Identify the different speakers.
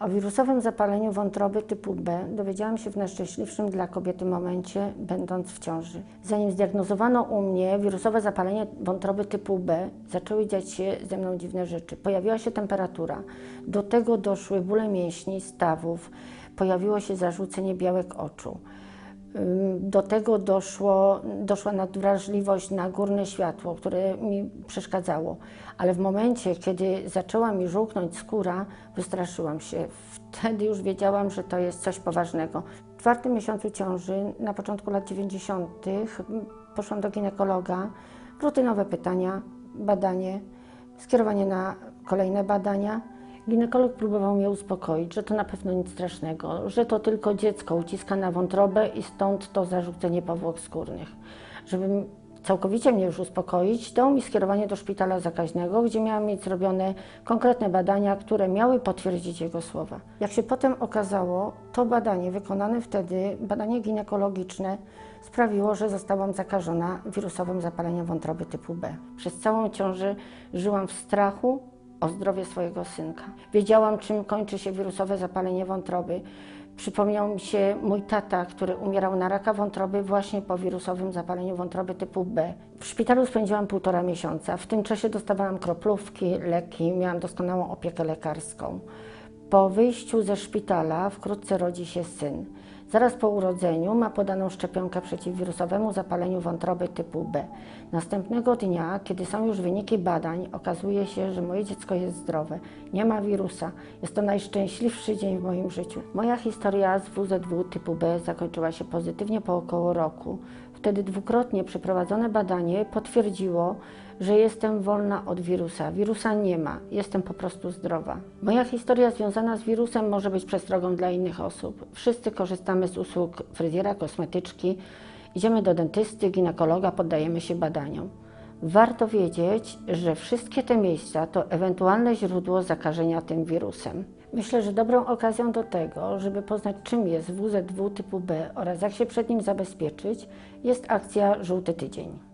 Speaker 1: O wirusowym zapaleniu wątroby typu B dowiedziałam się w najszczęśliwszym dla kobiety momencie, będąc w ciąży. Zanim zdiagnozowano u mnie wirusowe zapalenie wątroby typu B, zaczęły dziać się ze mną dziwne rzeczy. Pojawiła się temperatura, do tego doszły bóle mięśni, stawów, pojawiło się zarzucenie białek oczu. Ym, Do tego doszło, doszła nadwrażliwość na górne światło, które mi przeszkadzało. Ale w momencie, kiedy zaczęła mi żółknąć skóra, wystraszyłam się. Wtedy już wiedziałam, że to jest coś poważnego. W czwartym miesiącu ciąży, na początku lat 90., poszłam do ginekologa. Rutynowe pytania, badanie, skierowanie na kolejne badania. Ginekolog próbował mnie uspokoić, że to na pewno nic strasznego, że to tylko dziecko uciska na wątrobę i stąd to zarzucenie powłok skórnych. Żeby całkowicie mnie już uspokoić, dał mi skierowanie do szpitala zakaźnego, gdzie miałam mieć zrobione konkretne badania, które miały potwierdzić jego słowa. Jak się potem okazało, to badanie wykonane wtedy, badanie ginekologiczne, sprawiło, że zostałam zakażona wirusowym zapaleniem wątroby typu B. Przez całą ciążę żyłam w strachu, o zdrowie swojego synka. Wiedziałam, czym kończy się wirusowe zapalenie wątroby. Przypomniał mi się mój tata, który umierał na raka wątroby właśnie po wirusowym zapaleniu wątroby typu B. W szpitalu spędziłam półtora miesiąca. W tym czasie dostawałam kroplówki, leki, miałam doskonałą opiekę lekarską. Po wyjściu ze szpitala wkrótce rodzi się syn. Zaraz po urodzeniu ma podaną szczepionkę przeciwwirusowemu zapaleniu wątroby typu B. Następnego dnia, kiedy są już wyniki badań, okazuje się, że moje dziecko jest zdrowe, nie ma wirusa. Jest to najszczęśliwszy dzień w moim życiu. Moja historia z WZW typu B zakończyła się pozytywnie po około roku. Wtedy dwukrotnie przeprowadzone badanie potwierdziło, że jestem wolna od wirusa. Wirusa nie ma, jestem po prostu zdrowa. Moja historia związana z wirusem może być przestrogą dla innych osób. Wszyscy korzystamy z usług fryzjera, kosmetyczki, idziemy do dentysty, ginekologa, poddajemy się badaniom. Warto wiedzieć, że wszystkie te miejsca to ewentualne źródło zakażenia tym wirusem. Myślę, że dobrą okazją do tego, żeby poznać czym jest WZW typu B oraz jak się przed nim zabezpieczyć, jest akcja Żółty Tydzień.